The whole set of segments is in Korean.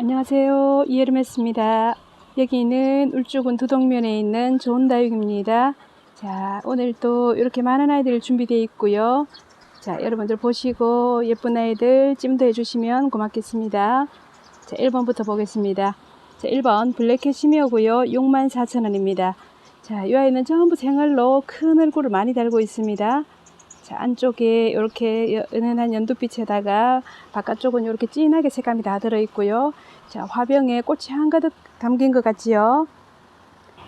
안녕하세요. 이에르메스입니다. 여기는 울주군 두동면에 있는 좋은 다육입니다. 자, 오늘 또 이렇게 많은 아이들 준비되어 있고요. 자, 여러분들 보시고 예쁜 아이들 찜도 해주시면 고맙겠습니다. 자, 1번부터 보겠습니다. 자, 1번 블랙캣 시미어고요. 64,000원입니다. 자, 이 아이는 전부 생얼로 큰 얼굴을 많이 달고 있습니다. 자, 안쪽에 이렇게 은은한 연두빛에다가 바깥쪽은 이렇게 진하게 색감이 다 들어있고요. 자, 화병에 꽃이 한가득 담긴 것 같지요.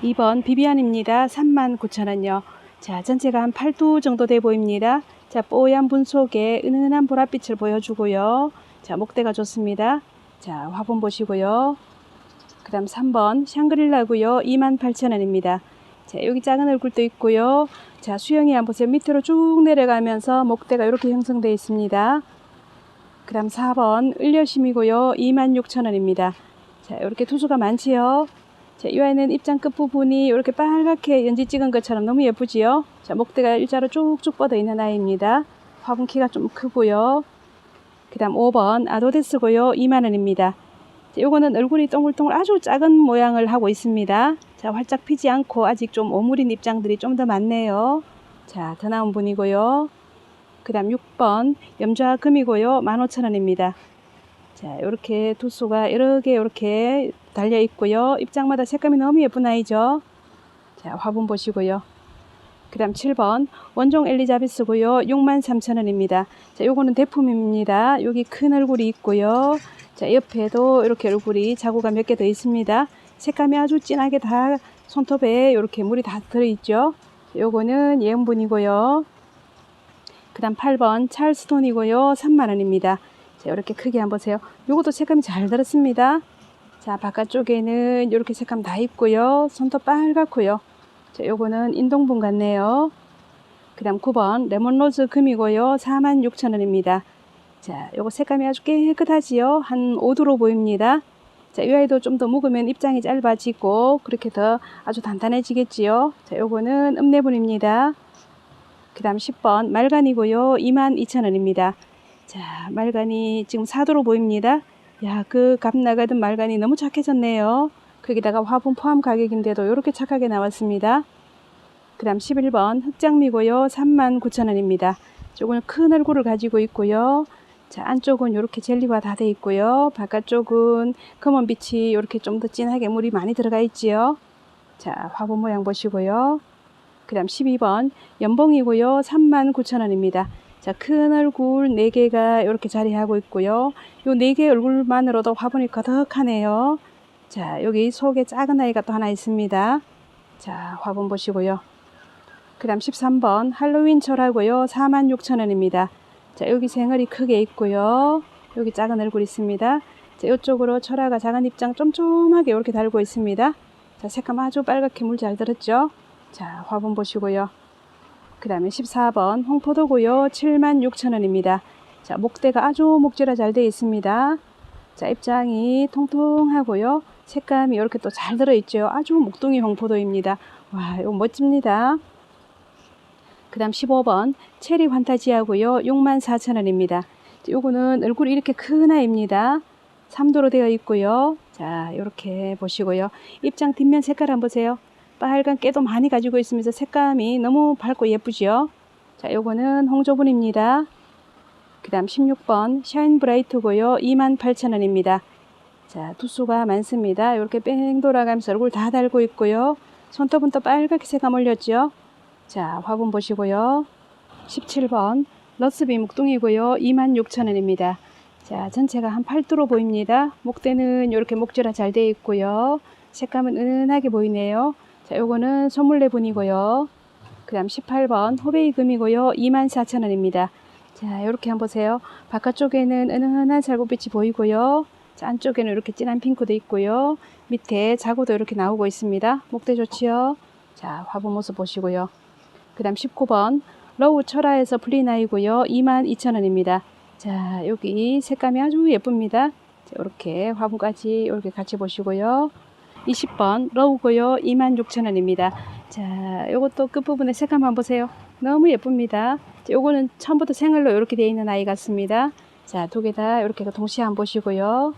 2번 비비안입니다. 39,000원요. 자, 전체가 한 8두 정도 돼 보입니다. 자, 뽀얀 분 속에 은은한 보랏빛을 보여주고요. 자, 목대가 좋습니다. 자, 화분 보시고요. 그 다음 3번 샹그릴라고요. 28,000원입니다. 자, 여기 작은 얼굴도 있고요. 자, 수영이 한번 보세요. 밑으로 쭉 내려가면서 목대가 이렇게 형성되어 있습니다. 그 다음 4번 을려심이고요. 26,000원입니다. 자, 이렇게 투수가 많지요. 자, 이 아이는 입장 끝부분이 이렇게 빨갛게 연지 찍은 것처럼 너무 예쁘지요. 자, 목대가 일자로 쭉쭉 뻗어 있는 아이입니다. 화분 키가 좀 크고요. 그 다음 5번 아도데스고요. 2만원입니다. 자, 요거는 얼굴이 동글동글 아주 작은 모양을 하고 있습니다. 자, 활짝 피지 않고 아직 좀 오므린 입장들이 좀 더 많네요. 자, 더 나온 분이고요. 그 다음 6번 염좌 금이고요. 15,000원입니다. 자, 이렇게 두수가 개 이렇게 달려 있고요. 입장마다 색감이 너무 예쁜 아이죠. 자, 화분 보시고요. 그 다음 7번 원종 엘리자베스고요. 63,000원입니다. 자, 요거는 대품입니다. 여기 큰 얼굴이 있고요. 자, 옆에도 이렇게 얼굴이 자구가 몇 개 더 있습니다. 색감이 아주 진하게 다 손톱에 이렇게 물이 다 들어있죠. 요거는 예은분이고요. 그 다음 8번 찰스톤이고요. 3만원입니다. 자, 이렇게 크게 한번 보세요. 요것도 색감이 잘 들었습니다. 자, 바깥쪽에는 이렇게 색감 다 있고요. 손톱 빨갛고요. 자, 요거는 인동분 같네요. 그 다음 9번 레몬로즈 금이고요. 46,000원입니다. 자, 요거 색감이 아주 깨끗하지요. 한 5도로 보입니다. 자, 이 아이도 좀 더 묵으면 입장이 짧아지고 그렇게 더 아주 단단해지겠지요. 자, 요거는 읍내분입니다. 그 다음 10번 말간이고요. 22,000원입니다. 자, 말간이 지금 4도로 보입니다. 야, 그 값 나가던 말간이 너무 착해졌네요. 거기다가 화분 포함 가격인데도 이렇게 착하게 나왔습니다. 그 다음 11번 흑장미고요. 39,000원입니다. 조금 큰 얼굴을 가지고 있고요. 자, 안쪽은 이렇게 젤리가 다돼 있고요. 바깥쪽은 검은 빛이 이렇게 좀 더 진하게 물이 많이 들어가 있지요. 자, 화분 모양 보시고요. 그 다음 12번 연봉이고요. 39,000원입니다. 자, 큰 얼굴 4개가 이렇게 자리하고 있고요. 요 4개 얼굴만으로도 화분이 거덕하네요. 자, 여기 속에 작은 아이가 또 하나 있습니다. 자, 화분 보시고요. 그 다음 13번 할로윈 철하고요. 46,000원입니다. 자, 여기 생얼이 크게 있고요. 여기 작은 얼굴 있습니다. 자, 이쪽으로 철화가 작은 입장 쫌쫌하게 이렇게 달고 있습니다. 자, 색감 아주 빨갛게 물 잘 들었죠? 자, 화분 보시고요. 그 다음에 14번 홍포도고요. 76,000원입니다. 자, 목대가 아주 목재라 잘 되어 있습니다. 자, 입장이 통통하고요. 색감이 이렇게 또 잘 들어있죠. 아주 목동이 홍포도입니다. 와, 이거 멋집니다. 그 다음 15번 체리 환타지하고요. 64,000원입니다. 요거는 얼굴이 이렇게 큰 아이입니다. 3도로 되어 있고요. 자, 이렇게 보시고요. 입장 뒷면 색깔 한번 보세요. 빨간 깨도 많이 가지고 있으면서 색감이 너무 밝고 예쁘죠. 자, 요거는 홍조분입니다. 그 다음 16번 샤인 브라이트고요. 28,000원입니다. 자, 두수가 많습니다. 이렇게 뺑 돌아가면서 얼굴 다 달고 있고요. 손톱은 또 빨갛게 색감 올렸죠. 자, 화분 보시고요. 17번 러스비 묵둥이고요. 26,000원입니다. 자, 전체가 한 8두로 보입니다. 목대는 이렇게 목재라 잘 되어 있고요. 색감은 은은하게 보이네요. 자, 요거는 소물레분이고요. 그 다음 18번 호베이금이고요. 24,000원입니다. 자, 이렇게 한번 보세요. 바깥쪽에는 은은한 살구빛이 보이고요. 자, 안쪽에는 이렇게 진한 핑크도 있고요. 밑에 자구도 이렇게 나오고 있습니다. 목대 좋지요? 자, 화분 모습 보시고요. 그 다음 19번 러우 철화에서 플리나이고요. 22,000원입니다. 자, 여기 색감이 아주 예쁩니다. 자, 이렇게 화분까지 이렇게 같이 보시고요. 20번 러우고요. 26,000원입니다. 자, 요것도 끝부분에 색감 한번 보세요. 너무 예쁩니다. 자, 요거는 처음부터 생얼로 이렇게 되어 있는 아이 같습니다. 자, 두 개 다 이렇게 동시에 한번 보시고요.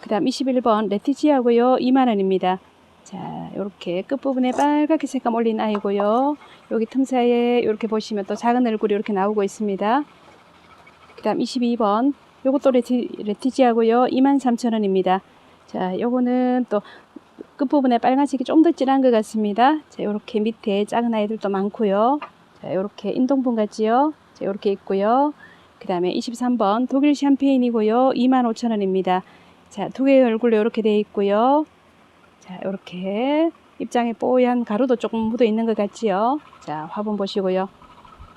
그 다음 21번 레티지아고요. 2만원입니다. 자, 이렇게 끝부분에 빨갛게 색감 올린 아이고요. 여기 틈 사이에 이렇게 보시면 또 작은 얼굴이 이렇게 나오고 있습니다. 그 다음 22번 요것도 레티, 레티지아고요. 23,000원입니다. 자, 요거는 또 끝부분에 빨간색이 좀 더 진한 것 같습니다. 자, 요렇게 밑에 작은 아이들도 많고요. 자, 요렇게 인동분 같지요? 자, 요렇게 있고요. 그 다음에 23번 독일 샴페인이고요. 25,000원입니다. 자, 두 개의 얼굴로 이렇게 되어 있고요. 자, 이렇게 입장에 뽀얀 가루도 조금 묻어 있는 것 같지요? 자, 화분 보시고요.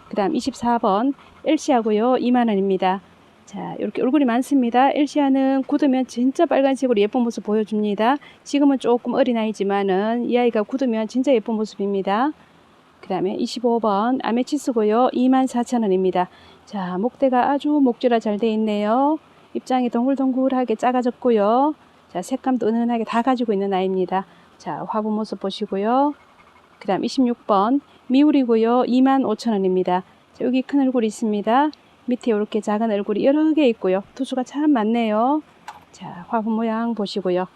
그 다음 24번 엘시아고요. 2만원입니다. 자, 이렇게 얼굴이 많습니다. 엘시아는 굳으면 진짜 빨간색으로 예쁜 모습 보여줍니다. 지금은 조금 어린아이지만은 이 아이가 굳으면 진짜 예쁜 모습입니다. 그 다음에 25번 아메치스고요. 24,000원입니다. 자, 목대가 아주 목줄화 잘돼 있네요. 입장이 동글동글하게 작아졌고요. 자, 색감도 은은하게 다 가지고 있는 아이입니다. 자, 화분 모습 보시고요. 그 다음 26번 미울이고요. 25,000원입니다. 자, 여기 큰 얼굴이 있습니다. 밑에 이렇게 작은 얼굴이 여러 개 있고요. 투수가 참 많네요. 자, 화분 모양 보시고요.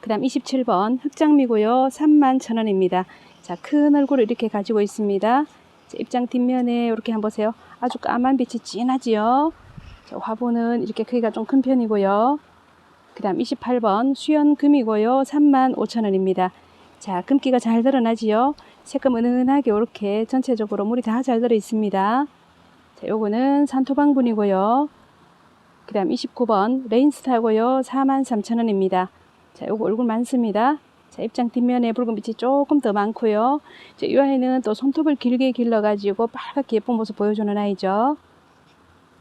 그 다음 27번 흑장미고요. 31,000원입니다. 자, 큰 얼굴을 이렇게 가지고 있습니다. 자, 입장 뒷면에 이렇게 한번 보세요. 아주 까만 빛이 진하지요. 자, 화분은 이렇게 크기가 좀 큰 편이고요. 그 다음 28번 수연금이고요. 35,000원입니다. 자, 금기가 잘 드러나지요. 색감 은은하게 이렇게 전체적으로 물이 다 잘 들어 있습니다. 자, 요거는 산토방분이고요. 그 다음 29번 레인스타고요. 43,000원입니다. 자, 요거 얼굴 많습니다. 자, 입장 뒷면에 붉은 빛이 조금 더 많고요. 자, 이 아이는 또 손톱을 길게 길러가지고 빨갛게 예쁜 모습 보여주는 아이죠.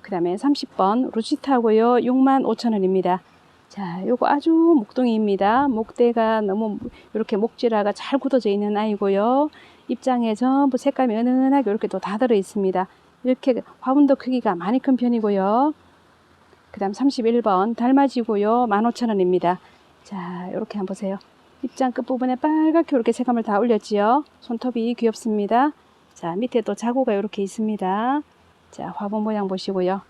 그 다음에 30번 루시타고요. 65,000원입니다. 자, 요거 아주 목동이입니다. 목대가 너무 이렇게 목질화가 잘 굳어져 있는 아이고요. 입장에 전부 색감이 은은하게 이렇게 또 다 들어 있습니다. 이렇게 화분도 크기가 많이 큰 편이고요. 그 다음 31번 달맞이고요. 15,000원입니다. 자, 이렇게 한번 보세요. 입장 끝부분에 빨갛게 이렇게 색감을 다 올렸지요. 손톱이 귀엽습니다. 자, 밑에 또 자구가 이렇게 있습니다. 자, 화분 모양 보시고요.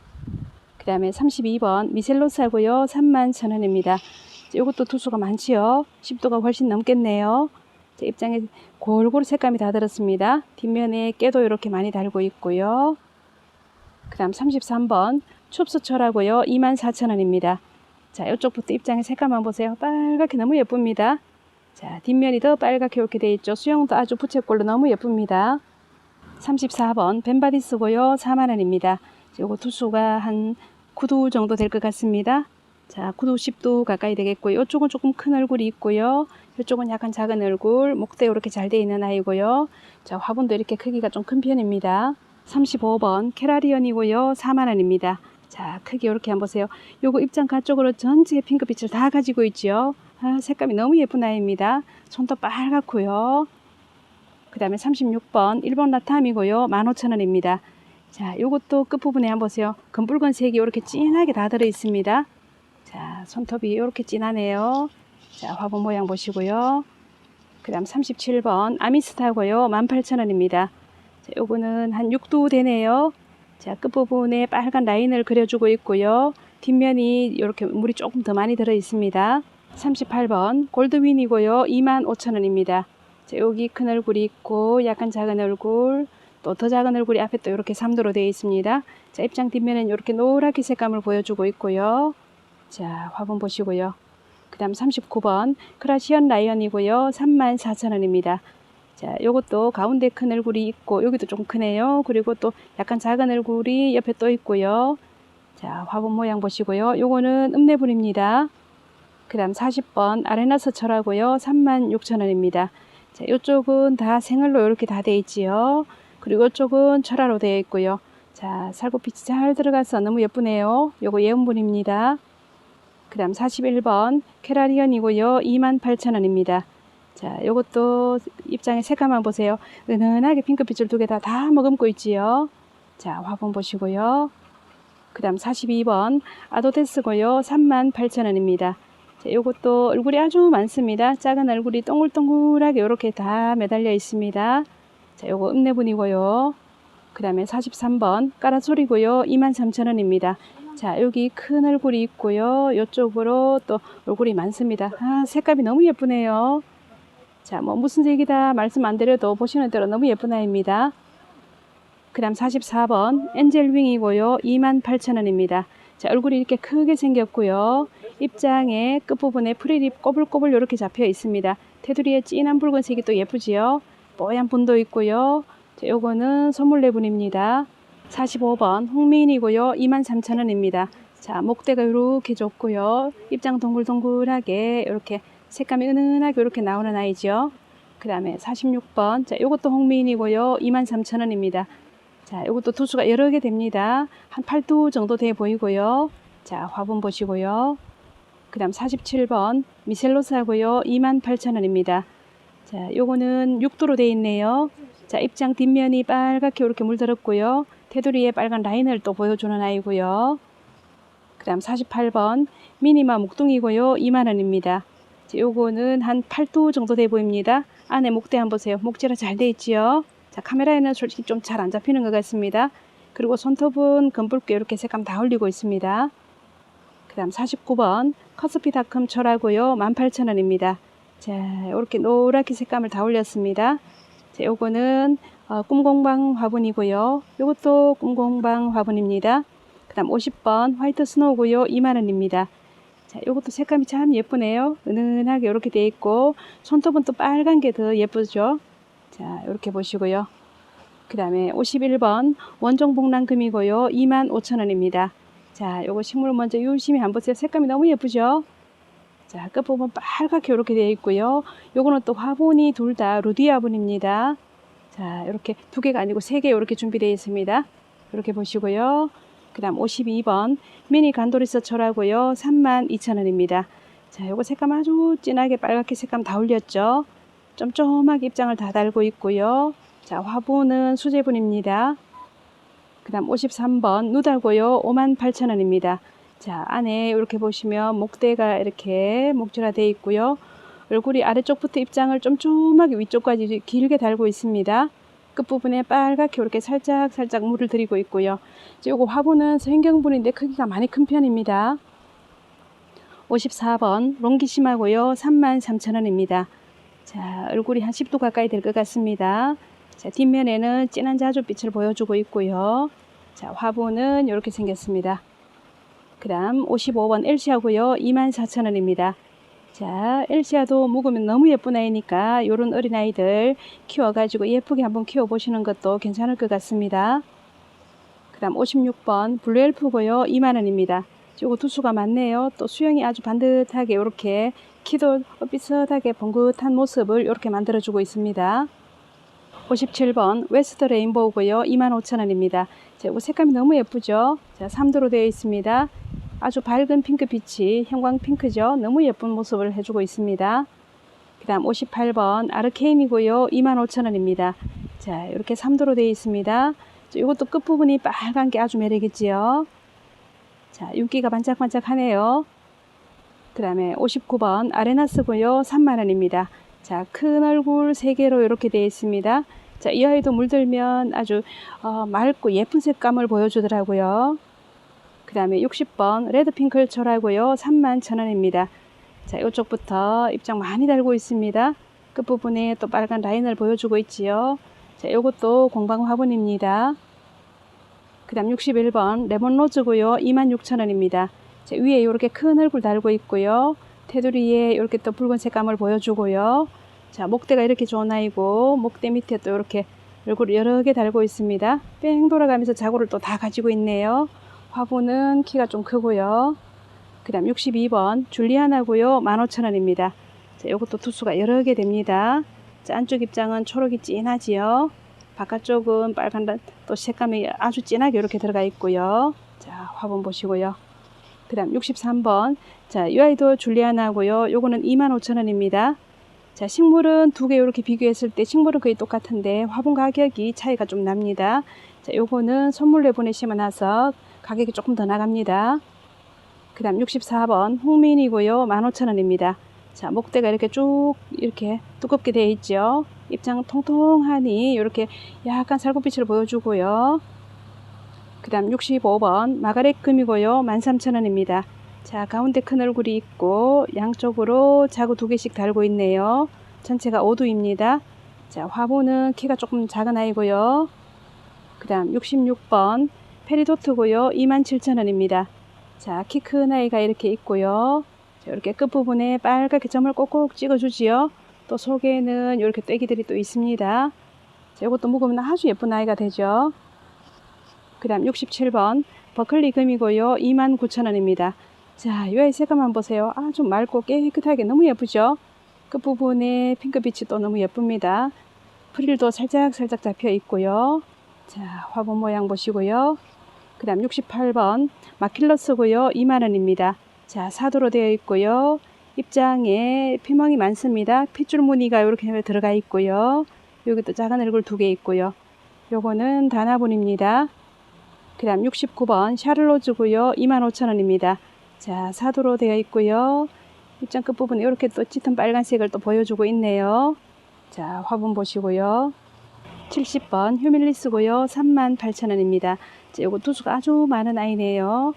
그 다음에 32번 미셀로사고요. 31,000원입니다. 이것도 두수가 많지요. 10도가 훨씬 넘겠네요. 자, 입장에 골고루 색감이 다 들었습니다. 뒷면에 깨도 이렇게 많이 달고 있고요. 그 다음 33번 춥수철하고요. 24,000원입니다. 자, 이쪽부터 입장에 색감만 보세요. 빨갛게 너무 예쁩니다. 자, 뒷면이 더 빨갛게 이렇게 돼 있죠. 수영도 아주 부채꼴로 너무 예쁩니다. 34번 벤바디스고요. 4만원입니다. 요거 두수가 한 9도 정도 될 것 같습니다. 자, 9도 10도 가까이 되겠고요. 이쪽은 조금 큰 얼굴이 있고요. 이쪽은 약간 작은 얼굴, 목대 이렇게 잘 돼 있는 아이고요. 자, 화분도 이렇게 크기가 좀 큰 편입니다. 35번 캐라리언이고요. 4만원입니다. 자, 크기 이렇게 한번 보세요. 요거 입장 가 쪽으로 전체 핑크빛을 다 가지고 있죠. 아, 색감이 너무 예쁜 아이입니다. 손도 빨갛고요. 그 다음에 36번 일본 라탐이고요. 15,000원입니다. 자, 요것도 끝부분에 한번 보세요. 검붉은 색이 이렇게 진하게 다 들어 있습니다. 자, 손톱이 이렇게 진하네요. 자, 화분 모양 보시고요. 그 다음 37번 아미스타고요. 18,000원입니다. 자, 요거는 한 6도 되네요. 자, 끝부분에 빨간 라인을 그려주고 있고요. 뒷면이 이렇게 물이 조금 더 많이 들어 있습니다. 38번 골드윈이고요. 25,000원입니다. 자, 여기 큰 얼굴이 있고 약간 작은 얼굴 또 더 작은 얼굴이 앞에 또 이렇게 3도로 되어 있습니다. 자, 입장 뒷면은 이렇게 노랗게 색감을 보여주고 있고요. 자, 화분 보시고요. 그 다음 39번 크라시언 라이언이고요. 34,000원입니다. 자, 요것도 가운데 큰 얼굴이 있고 여기도 좀 크네요. 그리고 또 약간 작은 얼굴이 옆에 또 있고요. 자, 화분 모양 보시고요. 요거는 읍내분입니다. 그 다음 40번 아레나스철하고요. 36,000원입니다. 자, 이쪽은 다 생얼로 이렇게 다 돼 있지요. 그리고 이쪽은 철화로 되어 있고요. 자, 살구빛이 잘 들어가서 너무 예쁘네요. 요거 예온분입니다. 그 다음 41번 캐라리언이고요. 28,000원입니다. 자, 요것도 입장에 색감만 보세요. 은은하게 핑크빛을 두 개 다 다 머금고 있지요. 자, 화분 보시고요. 그 다음 42번 아도테스고요. 38,000원입니다. 자, 요것도 얼굴이 아주 많습니다. 작은 얼굴이 동글동글하게 이렇게 다 매달려 있습니다. 자, 요거 읍내분이고요. 그 다음에 43번 까라솔이고요. 23,000원입니다. 자, 여기 큰 얼굴이 있고요. 이쪽으로 또 얼굴이 많습니다. 아, 색감이 너무 예쁘네요. 자, 뭐 무슨 색이다 말씀 안 드려도 보시는 대로 너무 예쁜 아이입니다. 그 다음 44번 엔젤윙이고요. 28,000원입니다. 자, 얼굴이 이렇게 크게 생겼고요. 입장에 끝부분에 프릴이 꼬불꼬불 이렇게 잡혀 있습니다. 테두리에 진한 붉은색이 또 예쁘지요. 뽀얀 분도 있고요. 자, 요거는 선물 내분입니다. 45번 홍민이고요. 23,000원입니다. 자, 목대가 이렇게 좁고요. 입장 동글동글하게 이렇게 색감이 은은하게 이렇게 나오는 아이죠. 그 다음에 46번. 자, 요것도 홍민이고요. 23,000원입니다. 자, 요것도 두수가 여러 개 됩니다. 한 8두 정도 돼 보이고요. 자, 화분 보시고요. 그 다음 47번 미셀로사고요. 28,000원입니다. 자, 요거는 6두로 돼 있네요. 자, 입장 뒷면이 빨갛게 이렇게 물들었고요. 테두리에 빨간 라인을 또 보여주는 아이고요. 그 다음 48번 미니마 목동이고요. 2만원입니다. 요거는 한 8두 정도 돼 보입니다. 안에 목대 한번 보세요. 목재라 잘돼 있지요. 자, 카메라에는 솔직히 좀 잘 안 잡히는 것 같습니다. 그리고 손톱은 검붉게 이렇게 색감 다 올리고 있습니다. 그 다음 49번 커스피 다큼 철하고요. 18,000원입니다. 자, 이렇게 노랗게 색감을 다 올렸습니다. 자, 요거는 어, 꿈공방 화분이고요. 요것도 꿈공방 화분입니다. 그 다음 50번 화이트 스노우고요. 2만원입니다. 자, 요것도 색감이 참 예쁘네요. 은은하게 이렇게 돼 있고 손톱은 또 빨간 게 더 예쁘죠. 자, 이렇게 보시고요. 그 다음에 51번 원종복랑금이고요. 25,000원입니다. 자, 요거 식물 먼저 유심히 한번 보세요. 색감이 너무 예쁘죠? 자, 끝부분 빨갛게 이렇게 되어 있고요. 요거는 또 화분이 둘 다 루디 화분입니다. 자, 이렇게 두 개가 아니고 세 개 이렇게 준비되어 있습니다. 이렇게 보시고요. 그 다음 52번 미니 간도리스 철하고요. 32,000원입니다. 자, 요거 색감 아주 진하게 빨갛게 색감 다 올렸죠. 쫌쫌하게 입장을 다 달고 있고요. 자, 화분은 수제분입니다. 그 다음 53번 누달고요. 58,000원입니다. 자, 안에 이렇게 보시면 목대가 이렇게 목줄화 되어 있고요. 얼굴이 아래쪽부터 입장을 쫌쫌하게 위쪽까지 길게 달고 있습니다. 끝부분에 빨갛게 이렇게 살짝 살짝 물을 들이고 있고요. 요거 화분은 성경분인데 크기가 많이 큰 편입니다. 54번 롱기심하고요. 33,000원입니다. 자, 얼굴이 한 10도 가까이 될 것 같습니다. 자, 뒷면에는 진한 자주빛을 보여주고 있고요. 자, 화분은 이렇게 생겼습니다. 그 다음 55번 엘시아고요. 24,000원입니다. 자, 엘시아도 묵으면 너무 예쁜 아이니까 이런 어린아이들 키워가지고 예쁘게 한번 키워보시는 것도 괜찮을 것 같습니다. 그 다음 56번 블루엘프고요. 2만원입니다. 요거 두수가 많네요. 또 수영이 아주 반듯하게 이렇게 키도 삐끗하게 봉긋한 모습을 이렇게 만들어주고 있습니다. 57번 웨스트 레인보우고요. 25,000원입니다. 자, 이거 색감이 너무 예쁘죠? 자, 3도로 되어 있습니다. 아주 밝은 핑크빛이 형광 핑크죠. 너무 예쁜 모습을 해주고 있습니다. 그 다음 58번 아르케인이고요. 25,000원입니다. 자, 이렇게 3도로 되어 있습니다. 자, 이것도 끝부분이 빨간 게 아주 매력있지요. 자, 윤기가 반짝반짝하네요. 그 다음에 59번 아레나스고요. 3만원입니다. 자, 큰 얼굴 3개로 이렇게 되어 있습니다. 자, 이 아이도 물들면 아주 어, 맑고 예쁜 색감을 보여주더라고요. 그 다음에 60번 레드핑클 철하고요. 31,000원입니다. 자, 이쪽부터 입장 많이 달고 있습니다. 끝부분에 또 빨간 라인을 보여주고 있지요. 자, 이것도 공방 화분입니다. 그 다음 61번 레몬로즈고요. 26,000원입니다. 자, 위에 이렇게 큰 얼굴 달고 있고요. 테두리에 이렇게 또 붉은 색감을 보여주고요. 자, 목대가 이렇게 좋은 아이고 목대 밑에 또 이렇게 얼굴을 여러 개 달고 있습니다. 뺑 돌아가면서 자구를 또 다 가지고 있네요. 화분은 키가 좀 크고요. 그 다음 62번 줄리아나고요. 15,000원입니다. 자, 이것도 두수가 여러 개 됩니다. 자, 안쪽 입장은 초록이 진하지요. 바깥쪽은 빨간 또 색감이 아주 진하게 이렇게 들어가 있고요. 자, 화분 보시고요. 그 다음 63번. 자, 이 아이도 줄리아나고요. 요거는 25,000원입니다. 자, 식물은 두 개 이렇게 비교했을 때 식물은 거의 똑같은데 화분 가격이 차이가 좀 납니다. 자, 요거는 선물 내보내 심어놔서 가격이 조금 더 나갑니다. 그 다음 64번 홍민이고요. 15,000원입니다. 자, 목대가 이렇게 쭉 이렇게 두껍게 되어 있죠. 입장 통통하니 이렇게 약간 살구빛을 보여주고요. 그 다음 65번 마가렛 금이고요. 13,000원입니다. 자, 가운데 큰 얼굴이 있고 양쪽으로 자구 두 개씩 달고 있네요. 전체가 5두입니다. 자, 화보는 키가 조금 작은 아이고요. 그 다음 66번 페리도트고요. 27,000원입니다. 자, 키 큰 아이가 이렇게 있고요. 자, 이렇게 끝부분에 빨갛게 점을 꼭꼭 찍어주지요. 또 속에는 이렇게 떼기들이 또 있습니다. 자, 이것도 묵으면 아주 예쁜 아이가 되죠. 그 다음 67번 버클리 금이고요. 29,000원입니다. 자, 이 아이 색감만 보세요. 아주 맑고 깨끗하게 너무 예쁘죠? 끝부분에 핑크빛이 또 너무 예쁩니다. 프릴도 살짝 살짝 잡혀 있고요. 자, 화분 모양 보시고요. 그 다음 68번 마킬러스고요. 2만원입니다. 자, 사도로 되어 있고요. 입장에 피멍이 많습니다. 핏줄 무늬가 이렇게 들어가 있고요. 여기 또 작은 얼굴 두 개 있고요. 요거는 다나분입니다. 그 다음 69번 샤를로즈고요. 25,000원입니다. 자, 사도로 되어 있고요. 입장 끝부분에 이렇게 또 짙은 빨간색을 또 보여주고 있네요. 자, 화분 보시고요. 70번 휴밀리스고요. 38,000원입니다. 자, 요거 두수가 아주 많은 아이네요.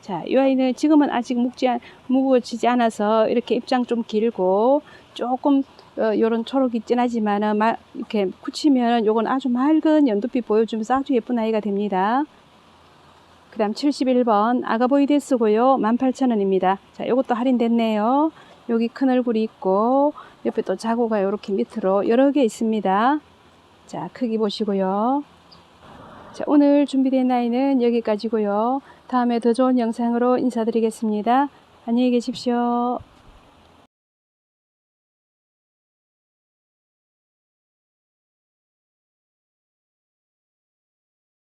자, 이 아이는 지금은 아직 묵지, 않- 무거워지지 않아서 이렇게 입장 좀 길고 조금 어, 요런 초록이 진하지만은 마, 이렇게 굳히면 요건 아주 맑은 연두빛 보여주면서 아주 예쁜 아이가 됩니다. 그 다음 71번 아가보이데스고요. 18,000원입니다. 자, 요것도 할인됐네요. 여기 큰 얼굴이 있고 옆에 또 자구가 이렇게 밑으로 여러 개 있습니다. 자, 크기 보시고요. 자, 오늘 준비된 아이는 여기까지고요. 다음에 더 좋은 영상으로 인사드리겠습니다. 안녕히 계십시오.